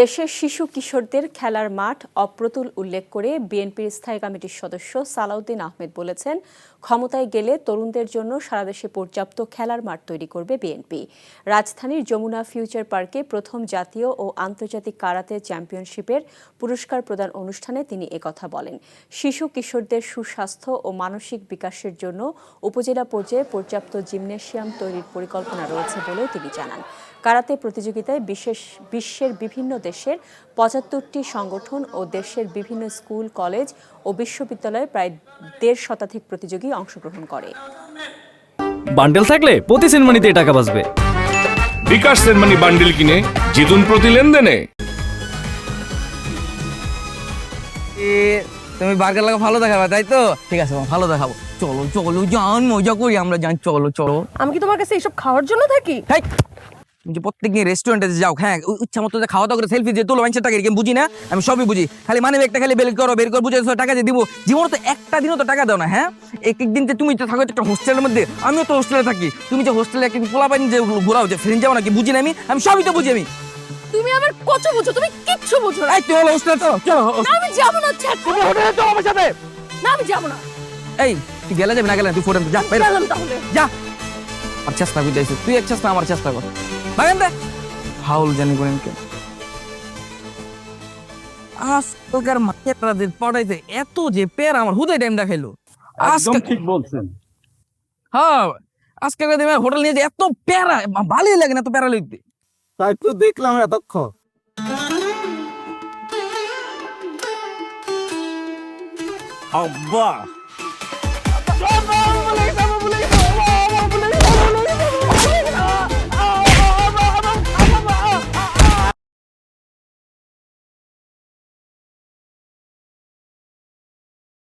দেশের শিশু কিশোরদের খেলার মাঠ অপ্রতুল উল্লেখ করে বিএনপির স্থায়ী কমিটির সদস্য সালাউদ্দিন আহমেদ বলেছেন, ক্ষমতায় গেলে তরুণদের জন্য সারা দেশে পর্যাপ্ত খেলার মাঠ তৈরি করবে বিএনপি। রাজধানীর যমুনা ফিউচার পার্কে প্রথম জাতীয় ও আন্তর্জাতিক কারাতে চ্যাম্পিয়নশিপের পুরস্কার প্রদান অনুষ্ঠানে তিনি একথা বলেন। শিশু কিশোরদের সুস্বাস্থ্য ও মানসিক বিকাশের জন্য উপজেলা পর্যায়ে পর্যাপ্ত জিমনেশিয়াম তৈরির পরিকল্পনা রয়েছে বলেও তিনি জানান। কারাতে প্রতিযোগিতায় বিশেষ বিশ্বের বিভিন্ন দেশের পঁচাত্তরটি সংগঠন ও দেশের বিভিন্ন স্কুল কলেজ ও বিশ্ববিদ্যালয়ে প্রায় দেড় শতাধিক প্রতিযোগী অংশগ্রহণ করে। বান্ডেল থাকলে প্রতি সেনমানিতে টাকা বাঁচবে। বিকাশ সেনমানি বান্ডিল কিনে জিতুন প্রতি লেনদেনে। এ, তুমি বার্গার লাগা ভালো দেখাবে তাই তো? ঠিক আছে ভালো দেখাবো। চলো চলো যান মজা করি আমরা যান চলো চলো। আমি কি তোমার কাছে এইসব খাওয়ার জন্য থাকি? তুমি যে প্রত্যেকদিন রেস্টুরেন্টে যাও হ্যাঁ ইচ্ছা মতো খাওয়া দাওয়া করে সেলফি দিয়ে তোলো মানুষের টাকা এরকম বুঝি না? আমি সবই বুঝি। খালি মানে একটা খালি বের করো বের করে বুঝে টাকা দিয়ে দিব। জীবনে তো একটা দিনও তো টাকা দাও না হ্যাঁ? এক একদিন যে তুমি তো থাকো একটা হোস্টেলের মধ্যে আমিও তো হোস্টেলে থাকি। তুমি যে হোস্টেলে একদিন পোলা পানি যে ঘোরাও যে ফ্রেন্ড যাও নাকি বুঝি না আমি? আমি সবই তো বুঝি আমি। তুমি আমার কত বুঝো তুমি কিচ্ছু বুঝো না। হলো হোস্টেলে চলো চলো আমি যাব না তুমি হোটেলে চলো আমার সাথে। না আমি যাব না। এই তুই গেলে যাবি না গেলে তুই ফোরেন যা যা। আর চেষ্টা করতে তুই এক চেষ্টা আমার চেষ্টা কর। বাগান ফাউল জানি করেন কে আজকালকার মায়েরা পড়াইতে এত যে পের আমার হুদে টাইমটা খাইলো একদম ঠিক বলছেন হ্যাঁ আজকালকার দিনে হোটেল নিয়ে যে এত প্যারা ভালোই লাগে না এত প্যারা লইতে তাই তো দেখলাম এতক্ষণ আব্বা